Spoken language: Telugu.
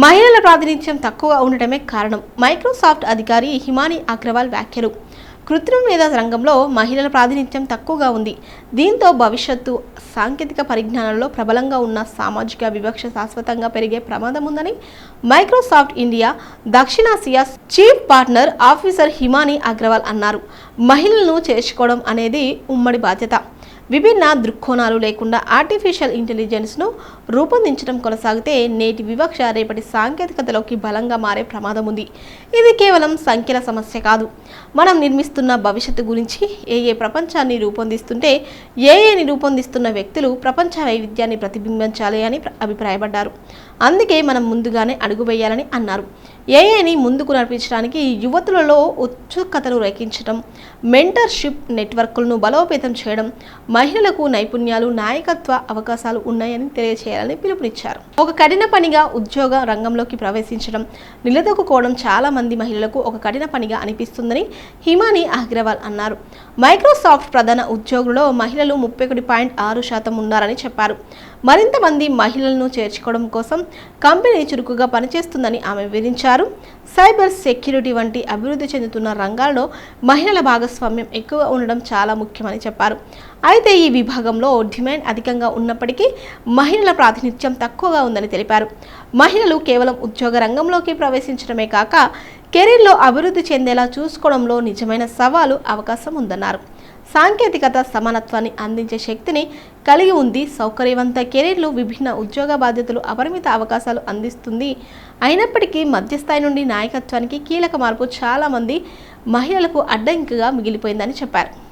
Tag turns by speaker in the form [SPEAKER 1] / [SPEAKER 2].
[SPEAKER 1] మహిళల ప్రాతినిధ్యం తక్కువగా ఉండటమే కారణం. మైక్రోసాఫ్ట్ అధికారి హిమాని అగ్రవాల్ వ్యాఖ్యలు. కృత్రిమ మేధా రంగంలో మహిళల ప్రాతినిధ్యం తక్కువగా ఉంది. దీంతో భవిష్యత్తు సాంకేతిక పరిజ్ఞానంలో ప్రబలంగా ఉన్న సామాజిక వివక్ష శాశ్వతంగా పెరిగే ప్రమాదం ఉందని Microsoft India దక్షిణాసియా chief partner officer Himani Agarwal అన్నారు. మహిళలను చేర్చుకోవడం అనేది ఉమ్మడి బాధ్యత. విభిన్న దృక్కోణాలు లేకుండా ఆర్టిఫిషియల్ ఇంటెలిజెన్స్ను రూపొందించడం కొనసాగితే నేటి వివక్ష రేపటి సాంకేతికతలోకి బలంగా మారే ప్రమాదం ఉంది. ఇది కేవలం సంఖ్యల సమస్య కాదు. మనం నిర్మిస్తున్న భవిష్యత్తు గురించి ఏఏ ప్రపంచాన్ని రూపొందిస్తుంటే ఏఏని రూపొందిస్తున్న వ్యక్తులు ప్రపంచ వైవిధ్యాన్ని ప్రతిబింబించాలి అని అభిప్రాయపడ్డారు. అందుకే మనం ముందుగానే అడుగు వేయాలని అన్నారు. ఏఏని ముందుకు నడిపించడానికి యువతులలో ఉత్సుకతను రేకించడం మెంటర్షిప్ నెట్వర్క్లను బలోపేతం చేయడం మహిళలకు నైపుణ్యాలు నాయకత్వ అవకాశాలు ఉన్నాయని తెలియచేయాలని పిలుపునిచ్చారు. ఒక కఠిన పనిగా ఉద్యోగ రంగంలోకి ప్రవేశించడం నిలదొక్కుకోవడం చాలా మంది మహిళలకు ఒక కఠిన పనిగా అనిపిస్తుందని హిమాని అగ్రవాల్ అన్నారు. మైక్రోసాఫ్ట్ ప్రధాన ఉద్యోగులలో మహిళలు ముప్పై ఒకటి పాయింట్ ఆరు శాతం ఉన్నారని చెప్పారు. మరింత మంది మహిళలను చేర్చుకోవడం కోసం కంపెనీ చురుకుగా పనిచేస్తుందని ఆమె వివరించారు. సైబర్ సెక్యూరిటీ వంటి అభివృద్ధి చెందుతున్న రంగాల్లో మహిళల భాగస్వామ్యం ఎక్కువ ఉండడం చాలా ముఖ్యమని చెప్పారు. అయితే ఈ విభాగంలో డిమాండ్ అధికంగా ఉన్నప్పటికీ మహిళల ప్రాతినిధ్యం తక్కువగా ఉందని తెలిపారు. మహిళలు కేవలం ఉద్యోగ రంగంలోకి ప్రవేశించడమే కాక కెరీర్లో అభివృద్ధి చెందేలా చూసుకోవడంలో నిజమైన సవాలు అవకాశం ఉందన్నారు. సాంకేతికత సమానత్వాన్ని అందించే శక్తిని కలిగి ఉంది. సౌకర్యవంత కెరీర్లు విభిన్న ఉద్యోగ బాధ్యతలు అపరిమిత అవకాశాలు అందిస్తుంది. అయినప్పటికీ మధ్యస్థాయి నుండి నాయకత్వానికి కీలక మార్పు చాలామంది మహిళలకు అడ్డంకిగా మిగిలిపోయిందని చెప్పారు.